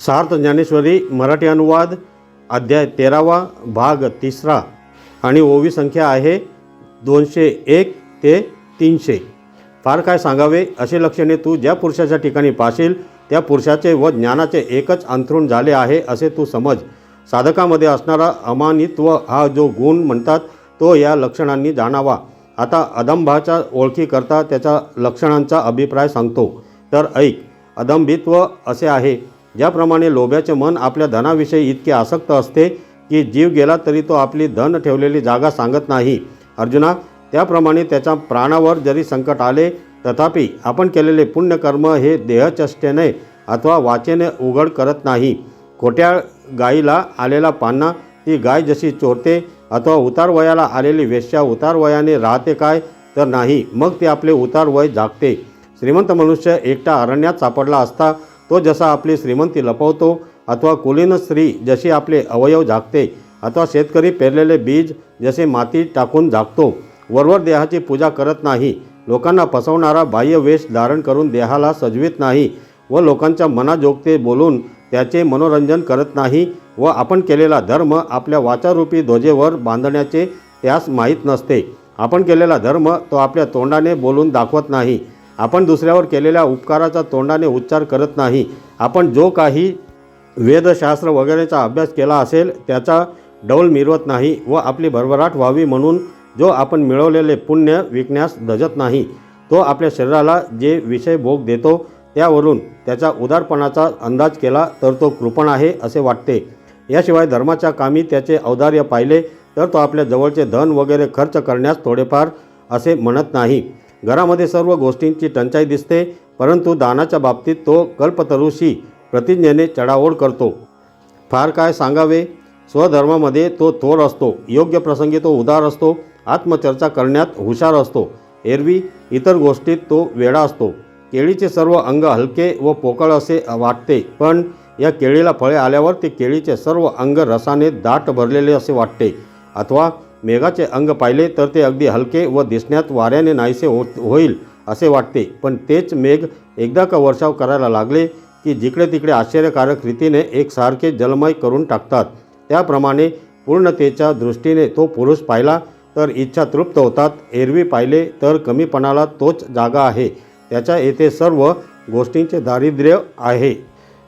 सार्थ ज्ञानेश्वरी मराठी अनुवाद अध्याय तेरावा भाग तिसरा. आणि ओवी संख्या आहे दोनशे एक ते तीनशे. फार काय सांगावे असे लक्षणे तू ज्या पुरुषाच्या ठिकाणी पाशील त्या पुरुषाचे व ज्ञानाचे एकच अंथरूण झाले आहे असे तू समज. साधकामध्ये असणारा अमानित्व हा जो गुण म्हणतात तो या लक्षणांनी जाणावा. आता अदंभाच्या ओळखीकरता त्याच्या लक्षणांचा अभिप्राय सांगतो. तर ऐक अदंभित्व असे आहे ज्याप्रमाणे लोभ्याचे मन आपल्या धनाविषयी इतके आसक्त असते की जीव गेला तरी तो आपली धन ठेवलेली जागा सांगत नाही. अर्जुना त्याप्रमाणे त्याच्या प्राणावर जरी संकट आले तथापि आपण केलेले पुण्यकर्म हे देहचष्टेने अथवा वाचेने उघड करत नाही. खोट्या गायीला आलेला पान्ना ती गाय जशी चोरते अथवा उतार वयाला आलेली वेश्या उतार वयाने राहते काय तर नाही मग ते आपले उतार वय जागते. श्रीमंत मनुष्य एकटा अरण्यात सापडला असता तो जसा आपली श्रीमंती लपवतो अथवा कुलीन स्त्री जशी आपले अवयव झाकते अथवा शेतकरी पेरलेले बीज जसे माती टाकून झाकतो वरवर देहाची पूजा करत नाही लोकांना फसवणारा बाह्य वेश धारण करून देहाला सजवीत नाही व लोकांच्या मनाजोगते बोलून त्याचे मनोरंजन करत नाही व आपण केलेला धर्म आपल्या वाचारूपी ध्वजेवर बांधण्याचे त्यास माहीत नसते. आपण केलेला धर्म तो आपल्या तोंडाने बोलून दाखवत नाही आपण दुसऱ्यावर केलेल्या उपकाराचा तोंडाने उच्चार करत नाही. आपण जो काही वेदशास्त्र वगैरेचा अभ्यास केला असेल त्याचा डौल मिरवत नाही व आपली भरभराट व्हावी म्हणून जो आपण मिळवलेले पुण्य विकण्यास धजत नाही तो आपल्या शरीराला जे विषय भोग देतो त्यावरून त्याचा उदारपणाचा अंदाज केला तर तो कृपण आहे असे वाटते. याशिवाय धर्माच्या कामी त्याचे औदार्य पाहिले तर तो आपल्या जवळचे धन वगैरे खर्च करण्यास थोडेफार असे म्हणत नाही. घरामध्ये सर्व गोष्टींची टंचाई दिसते परंतु दानाच्या बाबतीत तो कल्पतरुशी प्रतिज्ञेने चढाओढ करतो. फार काय सांगावे? स्वधर्मामध्ये तो थोर असतो योग्य प्रसंगी तो उदार असतो आत्मचर्चा करण्यात हुशार असतो. एरवी इतर गोष्टीत तो वेडा असतो. केळीचे सर्व अंग हलके व पोकळ असे वाटते पण या केळीला फळे आल्यावर ते केळीचे सर्व अंग रसाने दाट भरलेले असे वाटते. अथवा मेघाचे अंग पाहिले तर ते अगदी हलके व दिसण्यात वाऱ्याने नाहीसे होत होईल असे वाटते. पण तेच मेघ एकदा का वर्षाव करायला लागले की जिकडे तिकडे आश्चर्यकारक रीतीने एकसारखे जलमय करून टाकतात. त्याप्रमाणे पूर्णतेच्या दृष्टीने तो पुरुष पाहिला तर इच्छा तृप्त होतात. एरवी पाहिले तर कमीपणाला तोच जागा आहे. त्याच्या येथे सर्व गोष्टींचे दारिद्र्य आहे.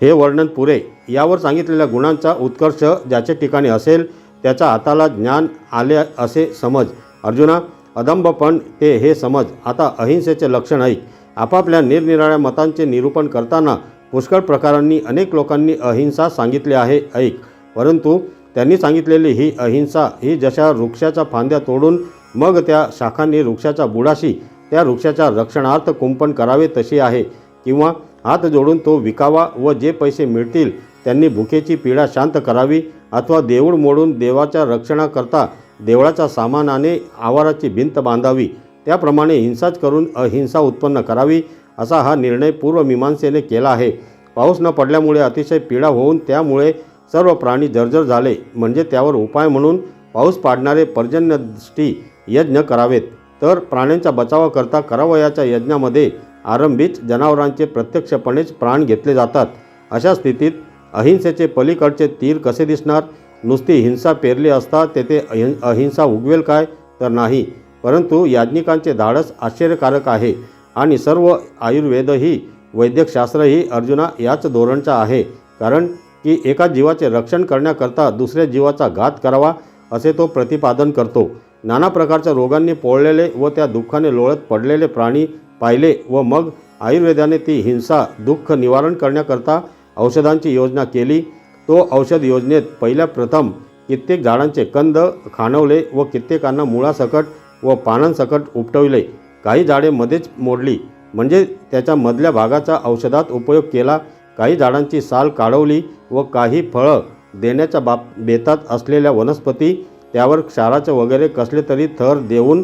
हे वर्णन पुरे. यावर सांगितलेल्या गुणांचा उत्कर्ष ज्याच्या ठिकाणी असेल त्याच्या हाताला ज्ञान आले असे समज. अर्जुना अदंबपण ते हे समज. आता अहिंसेचे लक्षण ऐक. आपापल्या निरनिराळ्या मतांचे निरूपण करताना पुष्कळ प्रकारांनी अनेक लोकांनी अहिंसा सांगितले आहे ऐक. परंतु त्यांनी सांगितलेली ही अहिंसा ही जशा वृक्षाच्या फांद्या तोडून मग त्या शाखांनी वृक्षाच्या बुडाशी त्या वृक्षाच्या रक्षणार्थ कुंपण करावे तशी आहे. किंवा हात जोडून तो विकावा व जे पैसे मिळतील त्यांनी भुकेची पीडा शांत करावी अथवा देऊळ मोडून देवाच्या रक्षणाकरता देवळाच्या सामानाने आवाराची भिंत बांधावी. त्याप्रमाणे हिंसाच करून अहिंसा उत्पन्न करावी असा हा निर्णय पूर्वमीमांसेने केला आहे. पाऊस न पडल्यामुळे अतिशय पीडा होऊन त्यामुळे सर्व प्राणी जर्जर झाले. म्हणजे त्यावर उपाय म्हणून पाऊस पाडणारे पर्जन्यदृष्टी यज्ञ करावेत. तर प्राण्यांच्या बचावाकरता करावयाच्या यज्ञामध्ये आरंभीच जनावरांचे प्रत्यक्षपणेच प्राण घेतले जातात. अशा स्थितीत अहिंसेचे पलीकडचे तीर कसे दिसणार? नुसती हिंसा पेरली असता तेथे अहिं अहिंसा उगवेल काय? तर नाही. परंतु याज्ञिकांचे धाडस आश्चर्यकारक आहे. आणि सर्व आयुर्वेदही वैद्यकशास्त्रही अर्जुना याच धोरणचा आहे. कारण की एका जीवाचे रक्षण करण्याकरता दुसऱ्या जीवाचा घात करावा असे तो प्रतिपादन करतो. नाना प्रकारच्या रोगांनी पोळलेले व त्या दुःखाने लोळत पडलेले प्राणी पाहिले व मग आयुर्वेदाने ती हिंसा दुःख निवारण करण्याकरता औषधांची योजना केली. तो औषध योजनेत पहिल्या प्रथम कित्येक झाडांचे कंद खाणवले व कित्येकांना मुळासकट व पानांसकट उपटविले. काही झाडे मध्येच मोडली. म्हणजे त्याच्या मधल्या भागाचा औषधात उपयोग केला. काही झाडांची साल काढवली व काही फळं देण्याच्या बाब बेतात असलेल्या वनस्पती त्यावर क्षाराचे वगैरे कसले तरी थर देऊन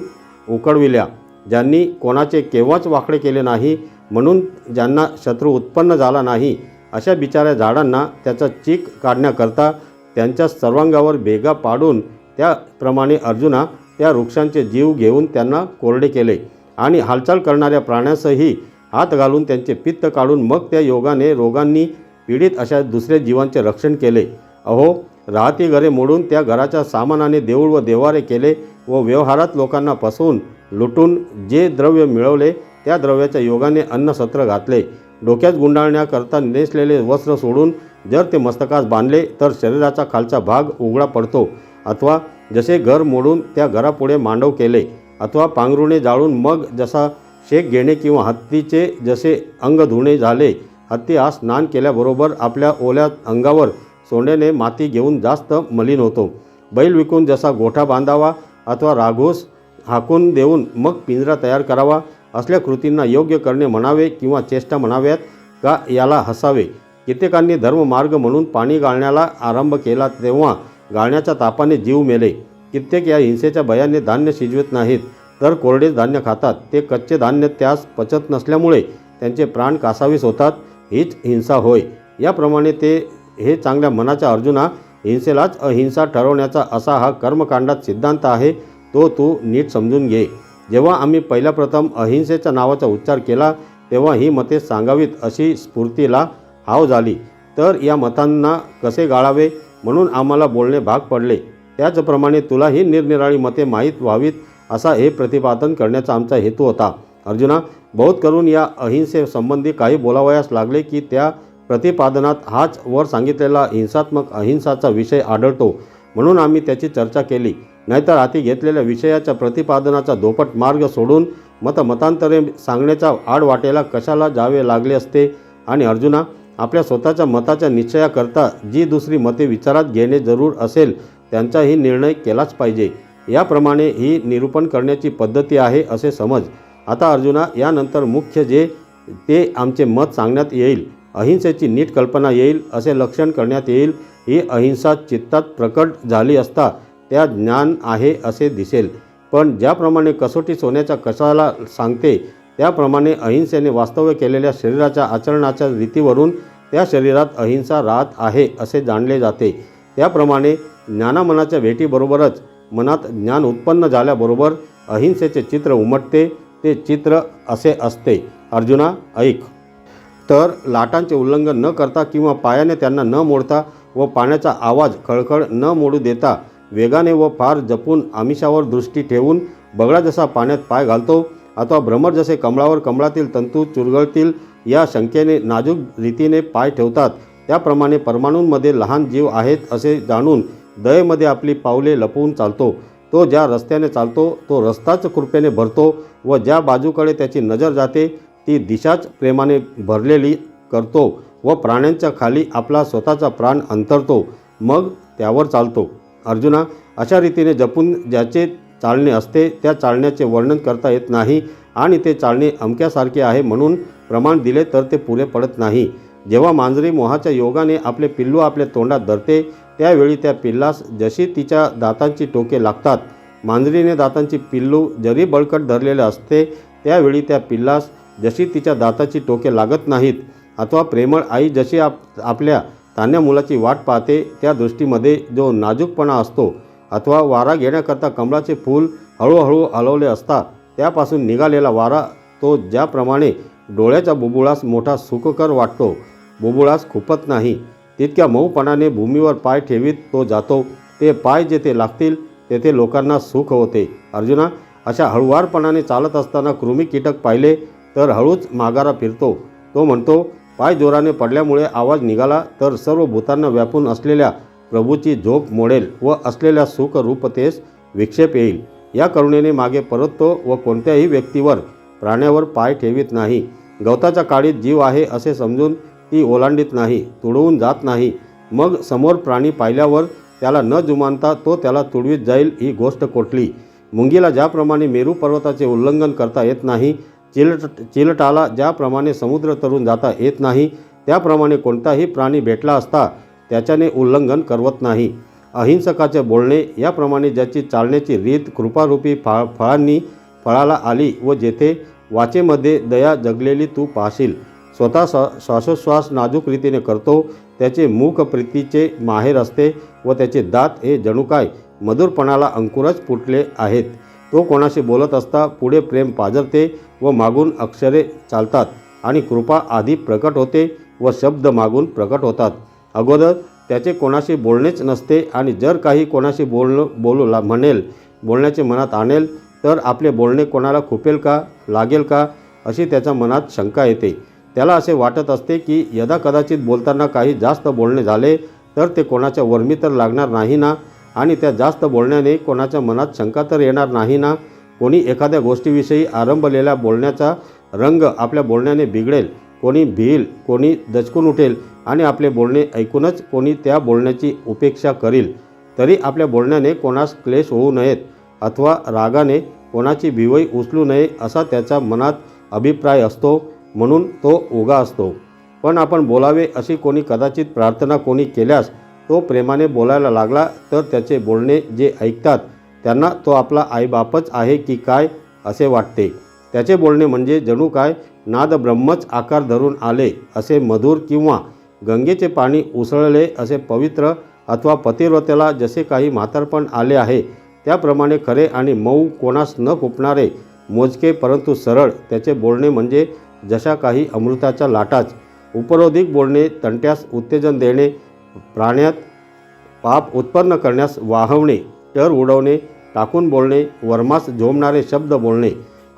उकडविल्या. ज्यांनी कोणाचे केव्हाच वाकडे केले नाही. म्हणून ज्यांना शत्रू उत्पन्न झाला नाही अशा बिचाऱ्या झाडांना त्याचा चीक काढण्याकरता त्यांच्या सर्वांगावर भेगा पाडून त्याप्रमाणे अर्जुना त्या वृक्षांचे जीव घेऊन त्यांना कोरडे केले आणि हालचाल करणाऱ्या प्राण्यासही हात घालून त्यांचे पित्त काढून मग त्या योगाने रोगांनी पीडित अशा दुसऱ्या जीवांचे रक्षण केले. अहो राहती घरे मोडून त्या घराच्या सामानाने देऊळ व देवारे केले व व्यवहारात लोकांना फसवून लुटून जे द्रव्य मिळवले त्या द्रव्याच्या योगाने अन्नसत्र घातले. डोक्यात गुंडाळण्याकरता नेसलेले वस्त्र सोडून जर ते मस्तकास बांधले तर शरीराचा खालचा भाग उघडा पडतो. अथवा जसे घर मोडून त्या घरापुढे मांडव केले अथवा पांघरुणे जाळून मग जसा शेक घेणे किंवा हत्तीचे जसे अंग धुणे झाले हत्ती हा स्नान केल्याबरोबर आपल्या ओल्या अंगावर सोंड्याने माती घेऊन जास्त मलिन होतो. बैल विकून जसा गोठा बांधावा अथवा राघोस हाकून देऊन मग पिंजरा तयार करावा असल्या कृतींना योग्य करणे म्हणावे किंवा चेष्टा म्हणाव्यात का याला हसावे? कित्येकांनी धर्ममार्ग म्हणून पाणी गाळण्याला आरंभ केला तेव्हा गाळण्याच्या तापाने जीव मेले. कित्येक या हिंसेच्या भयाने धान्य शिजवत नाहीत तर कोरडेच धान्य खातात. ते कच्चे धान्य त्यास पचत नसल्यामुळे त्यांचे प्राण कासावीस होतात. हीच हिंसा होय. याप्रमाणे ते हे चांगल्या मनाच्या अर्जुना हिंसेलाच अहिंसा ठरवण्याचा असा हा कर्मकांडात सिद्धांत आहे तो तू नीट समजून घे. जेव्हा आम्ही पहिल्या प्रथम अहिंसेच्या नावाचा उच्चार केला तेव्हा ही मते सांगावीत अशी स्फूर्तीला हाव झाली. तर या मतांना कसे गाळावे म्हणून आम्हाला बोलणे भाग पडले. त्याचप्रमाणे तुला ही निरनिराळी मते माहीत व्हावीत असा हे प्रतिपादन करण्याचा आमचा हेतू होता. अर्जुना बहुत करून या अहिंसेसंबंधी काही बोलावयास लागले की त्या प्रतिपादनात हाच वर सांगितलेला हिंसात्मक अहिंसाचा विषय आढळतो म्हणून आम्ही त्याची चर्चा केली. नाहीतर हाती घेतलेल्या विषयाच्या प्रतिपादनाचा दोपट मार्ग सोडून मतमतांतरे सांगण्याच्या आडवाटेला कशाला जावे लागले असते? आणि अर्जुना आपल्या स्वतःच्या मताच्या निश्चयाकरता जी दुसरी मते विचारात घेणे जरूर असेल त्यांचाही निर्णय केलाच पाहिजे. याप्रमाणे ही निरूपण करण्याची पद्धती आहे असे समज. आता अर्जुना यानंतर मुख्य जे ते आमचे मत सांगण्यात येईल. अहिंसेची नीट कल्पना येईल असे लक्षण करण्यात येईल. ही अहिंसा चित्तात प्रकट झाली असता त्या ज्ञान आहे असे दिसेल. पण ज्याप्रमाणे कसोटी सोन्याच्या कशाला सांगते त्याप्रमाणे अहिंसेने वास्तव्य केलेल्या शरीराच्या आचरणाच्या रीतीवरून त्या शरीरात अहिंसा राहत आहे असे जाणले जाते. त्याप्रमाणे ज्ञानामनाच्या भेटीबरोबरच मनात ज्ञान उत्पन्न झाल्याबरोबर अहिंसेचे चित्र उमटते ते चित्र असे असते. अर्जुना ऐक. तर लाटांचे उल्लंघन न करता किंवा पायाने त्यांना न मोडता व पाण्याचा आवाज खळखळ न मोडू देता वेगाने व फार जपून आमिषावर दृष्टी ठेवून बगळा जसा पाण्यात पाय घालतो अथवा भ्रमर जसे कमळावर कमळातील तंतू चुरगळतील या शंकेने नाजूक रीतीने पाय ठेवतात. त्याप्रमाणे परमाणूंमध्ये लहान जीव आहेत असे जाणून दयेमध्ये आपली पावले लपवून चालतो. तो ज्या रस्त्याने चालतो तो रस्ताच कृपेने भरतो व ज्या बाजूकडे त्याची नजर जाते ती दिशाच प्रेमाने भरलेली करतो व प्राण्यांच्या खाली आपला स्वतःचा प्राण अंतरतो. मग त्यावर चालतो. अर्जुना अशा रीतीने जपून ज्याचे चालणे असते त्या चालण्याचे वर्णन करता येत नाही आणि ते चालणे अमक्यासारखे आहे म्हणून प्रमाण दिले तर ते पुरे पडत नाही. जेव्हा मांजरी मोहाच्या योगाने आपले पिल्लू आपल्या तोंडात धरते त्यावेळी त्या पिल्लास जशी तिच्या दातांची टोके लागतात मांजरीने दातांची पिल्लू जरी बळकट धरलेले असते त्यावेळी त्या पिल्लास जशी तिच्या दाताची टोके लागत नाहीत अथवा प्रेमळ आई जशी आप आपल्या तान्या मुलाची वाट पाहते. त्या दृष्टीमध्ये जो नाजूकपणा असतो अथवा वारा घेण्याकरता कमळाचे फूल हळूहळू हलवले असता त्यापासून निघालेला वारा तो ज्याप्रमाणे डोळ्याच्या बुबुळास मोठा सुखकर वाटतो बुबुळास खुपत नाही. तितक्या मऊपणाने भूमीवर पाय ठेवीत तो जातो. ते पाय जेथे लागतील तेथे लोकांना सुख होते. अर्जुना अशा हळुवारपणाने चालत असताना कृमी कीटक पाहिले तर हळूच माघारा फिरतो. तो म्हणतो पाय जोराने पडल्यामुळे आवाज निघाला तर सर्व भूतांना व्यापून असलेल्या प्रभूची झोप मोडेल व असलेल्या सुखरूपतेस विक्षेप येईल. या करुणेने मागे परततो व कोणत्याही व्यक्तीवर प्राण्यावर पाय ठेवीत नाही. गवताच्या काळीत जीव आहे असे समजून ती ओलांडीत नाही तुडवून जात नाही. मग समोर प्राणी पाहिल्यावर त्याला न जुमानता तो त्याला तुडवीत जाईल ही गोष्ट कोटली मुंगीला ज्याप्रमाणे मेरू पर्वताचे उल्लंघन करता येत नाही चिलट चिलटाला ज्याप्रमाणे समुद्र तरून जाता येत नाही त्याप्रमाणे कोणताही प्राणी भेटला असता त्याच्याने उल्लंघन करवत नाही. अहिंसकाचे बोलणे याप्रमाणे ज्याची चालण्याची रीत कृपारूपी फा फळांनी फळाला आली व जेथे वाचेमध्ये दया जगलेली तू पाहशील स्वतः श्वा श्वासोश्वास नाजूक रीतीने करतो त्याचे मुख प्रीतीचे माहेर असते व त्याचे दात हे जणू काय मधुरपणाला अंकुरच फुटले आहेत. तो कोणाशी बोलत असता पुढे प्रेम पाजरते व मागून अक्षरे चालतात आणि कृपा आधी प्रकट होते व शब्द मागून प्रकट होतात. अगोदर त्याचे कोणाशी बोलणेच नसते आणि जर काही कोणाशी बोलणं बोलू ला म्हणेल बोलण्याचे मनात आणेल तर आपले बोलणे कोणाला खुपेल का लागेल का अशी त्याच्या मनात शंका येते. त्याला असे वाटत असते की यदा कदाचित बोलताना काही जास्त बोलणे झाले तर ते कोणाच्या वर्मी तर लागणार नाही ना आणि त्या जास्त बोलण्याने कोणाच्या मनात शंका तर येणार नाही ना? कोणी एखाद्या गोष्टीविषयी आरंभलेल्या बोलण्याचा रंग आपल्या बोलण्याने बिघडेल. कोणी भिईल कोणी दचकून उठेल आणि आपले बोलणे ऐकूनच कोणी त्या बोलण्याची उपेक्षा करील. तरी आपल्या बोलण्याने कोणास क्लेश होऊ नयेत अथवा रागाने कोणाची भिवई उचलू नये असा त्याच्या मनात अभिप्राय असतो म्हणून तो उगा असतो. पण आपण बोलावे अशी कोणी कदाचित प्रार्थना कोणी केल्यास तो प्रेमाने बोलायला लागला तर त्याचे बोलणे जे ऐकतात त्यांना तो आपला आईबापच आहे की काय असे वाटते. त्याचे बोलणे म्हणजे जणू काय नाद ब्रह्मच आकार धरून आले असे मधुर किंवा गंगेचे पाणी उसळले असे पवित्र अथवा पतिव्रतेला जसे काही म्हातारपण आले आहे त्याप्रमाणे खरे आणि मऊ कोणास न खुपणारे मोजके परंतु सरळ. त्याचे बोलणे म्हणजे जशा काही अमृताच्या लाटाच उपरोधिक बोलणे तंट्यास उत्तेजन देणे प्राण्यात पाप उत्पन्न करण्यास वाहवणे टर उडवणे टाकून बोलणे वर्मास झोमणारे शब्द बोलणे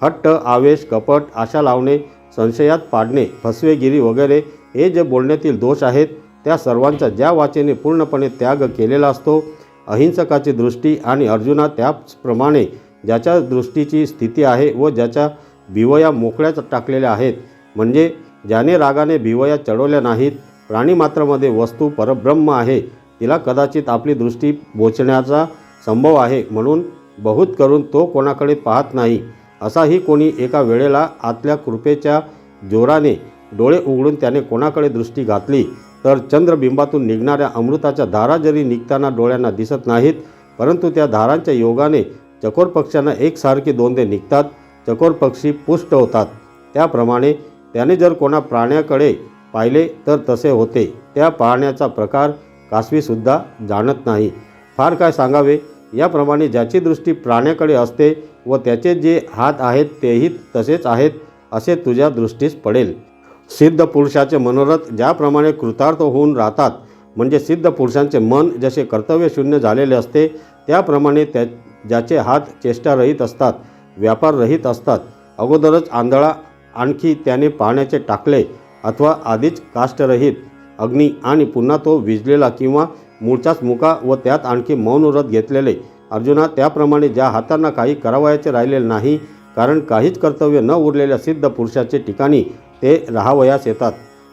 हट्ट आवेश कपट आशा लावणे संशयात पाडणे फसवेगिरी वगैरे हे जे बोलण्यातील दोष आहेत त्या सर्वांचा ज्या वाचेने पूर्णपणे त्याग केलेला असतो अहिंसकाची दृष्टी आणि अर्जुना त्याचप्रमाणे ज्याच्या दृष्टीची स्थिती आहे व ज्याच्या भिवया मोकळ्याच टाकलेल्या आहेत म्हणजे ज्याने रागाने भिवया चढवल्या नाहीत प्राणीमात्रामध्ये वस्तू परब्रह्म आहे. तिला कदाचित आपली दृष्टी बोचण्याचा संभव आहे म्हणून बहुत करून तो कोणाकडे पाहत नाही. असाही कोणी एका वेळेला आतल्या कृपेच्या जोराने डोळे उघडून त्याने कोणाकडे दृष्टी घातली? तर चंद्रबिंबातून निघणाऱ्या अमृताच्या धारा जरी निघताना डोळ्यांना दिसत नाहीत परंतु त्या धारांच्या योगाने चकोर पक्ष्यांना एकसारखे दोनदे निघतात चकोर पक्षी पुष्ट होतात. त्याप्रमाणे त्याने जर कोणा प्राण्याकडे पाहिले तर तसे होते. त्या पाहण्याचा प्रकार कासवीसुद्धा जाणत नाही. फार काय सांगावे? याप्रमाणे ज्याची दृष्टी प्राण्याकडे असते व त्याचे जे हात आहेत तेही तसेच आहेत असे तुझ्या दृष्टीस पडेल. सिद्ध पुरुषाचे मनोरथ ज्याप्रमाणे कृतार्थ होऊन राहतात म्हणजे सिद्ध पुरुषांचे मन जसे कर्तव्यशून्य झालेले असते त्याप्रमाणे त्या ज्याचे हात चेष्टारहित असतात व्यापाररहित असतात अगोदरच आंधळा आणखी त्याने पाण्याचे टाकले अथवा आधीच काष्टरहित अग्नी आणि पुन्हा तो विजलेला किंवा मूळचाच मुका व त्यात आणखी मौन व्रत घेतलेले. अर्जुना त्याप्रमाणे ज्या हातांना काही करावयाचे राहिलेले नाही कारण काहीच कर्तव्य न उरलेल्या सिद्ध पुरुषाचे ठिकाणी ते राहावयास येतात.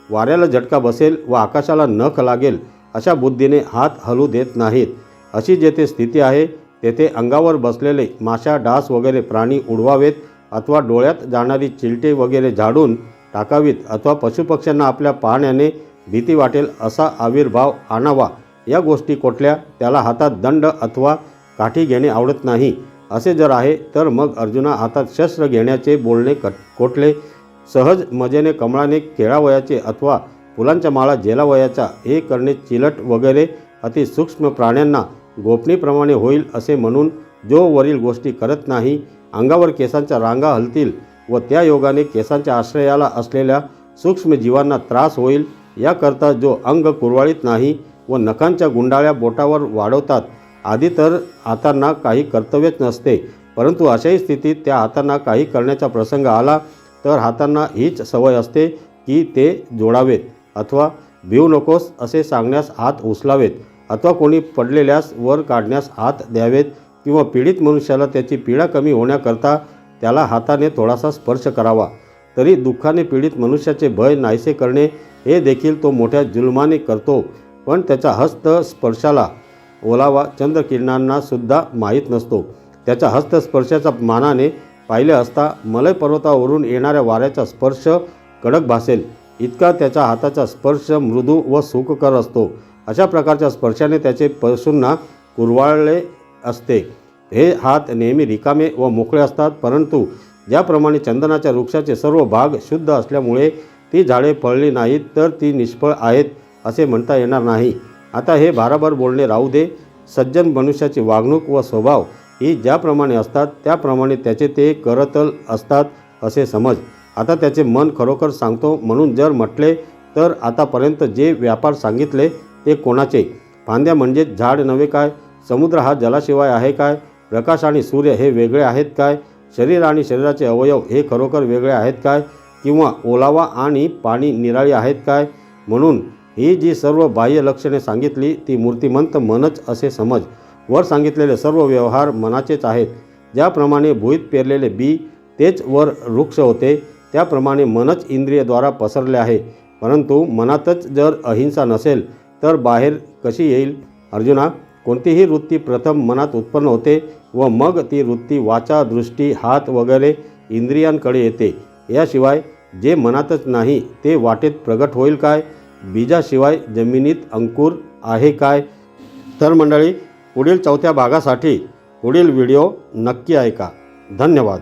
वाऱ्याला झटका बसेल व आकाशाला नख लागेल अशा बुद्धीने हात हलू देत नाहीत. अशी जेथे स्थिती आहे तेथे अंगावर बसलेले माशा डास वगैरे प्राणी उडवावेत अथवा डोळ्यात जाणारी चिलटे वगैरे झाडून टाकावीत अथवा पशुपक्ष्यांना आपल्या पाहण्याने भीती वाटेल असा आविर्भाव आणावा. या गोष्टी कोटल्या त्याला हातात दंड अथवा काठी घेणे आवडत नाही. असे जर आहे तर मग अर्जुना हातात शस्त्र घेण्याचे बोलणे कट कोटले सहज मजेने कमळाने केळावयाचे अथवा फुलांच्या माळा जेलावयाच्या हे करणे चिलट वगैरे अति सूक्ष्म प्राण्यांना गोपनीप्रमाणे होईल असे म्हणून जो वरील गोष्टी करत नाही अंगावर केसांच्या रांगा हलतील व त्या योगाने केसांच्या आश्रयाला असलेल्या सूक्ष्म जीवांना त्रास होईल याकरता जो अंग कुरवाळीत नाही व नखांच्या गुंडाळ्या बोटावर वाढवतात आधी तर हातांना काही कर्तव्यच नसते. परंतु अशाही स्थितीत त्या हातांना काही करण्याचा प्रसंग आला तर हातांना हीच सवय असते की ते जोडावेत अथवा भिवू नकोस असे सांगण्यास हात उचलावेत अथवा कोणी पडलेल्यास वर काढण्यास हात द्यावेत किंवा पीडित मनुष्याला त्याची पीडा कमी होण्याकरता त्याला हाताने थोडासा स्पर्श करावा. तरी दुःखाने पीडित मनुष्याचे भय नाहीसे करणे हे देखील तो मोठ्या जुलमाने करतो. पण त्याचा हस्त स्पर्शाला ओलावा चंद्रकिरणांना सुद्धा माहीत नसतो. त्याच्या हस्तस्पर्शाच्या मानाने पाहिले असता मलय पर्वतावरून येणाऱ्या वाऱ्याचा स्पर्श कडक भासेल. इतका त्याच्या हाताचा स्पर्श मृदू व सुखकर असतो. अशा प्रकारच्या स्पर्शाने त्याचे पशूंना कुरवाळले असते. हे हात नेहमी रिकामे व मोकळे असतात परंतु ज्याप्रमाणे चंदनाच्या वृक्षाचे सर्व भाग शुद्ध असल्यामुळे ती झाडे फळली नाहीत तर ती निष्फळ आहेत असे म्हणता येणार नाही. आता हे भाराभर बोलणे राहू दे. सज्जन मनुष्याची वागणूक व स्वभाव ही ज्याप्रमाणे असतात त्याप्रमाणे त्याचे ते करतल असतात असे समज. आता त्याचे मन खरोखर सांगतो म्हणून जर म्हटले तर आतापर्यंत जे व्यापार सांगितले ते कोणाचे? फांद्या म्हणजे झाड नव्हे काय? समुद्र हा जलाशिवाय आहे काय? प्रकाश आणि सूर्य हे वेगळे आहेत काय? शरीर आणि शरीराचे अवयव हे खरोखर वेगळे आहेत काय? किंवा ओलावा आणि पाणी निराळी आहेत काय? म्हणून ही जी सर्व बाह्य लक्षणे सांगितली ती मूर्तिमंत मनच असे समज. वर सांगितलेले सर्व व्यवहार मनाचेच आहेत. ज्याप्रमाणे भुईत पेरलेले बी तेच वर वृक्ष होते त्याप्रमाणे मनच इंद्रियद्वारा पसरले आहे. परंतु मनातच जर अहिंसा नसेल तर बाहेर कशी येईल? अर्जुना कोणतीही वृत्ती प्रथम मनात उत्पन्न होते व मग ती वृत्ती वाचा दृष्टी हात वगैरे इंद्रियांकडे येते. याशिवाय जे मनातच नाही ते वाटेत प्रगट होईल काय? बीजाशिवाय जमिनीत अंकुर आहे काय? तर मंडळी पुढील चौथ्या भागासाठी पुढील व्हिडिओ नक्की ऐका. धन्यवाद.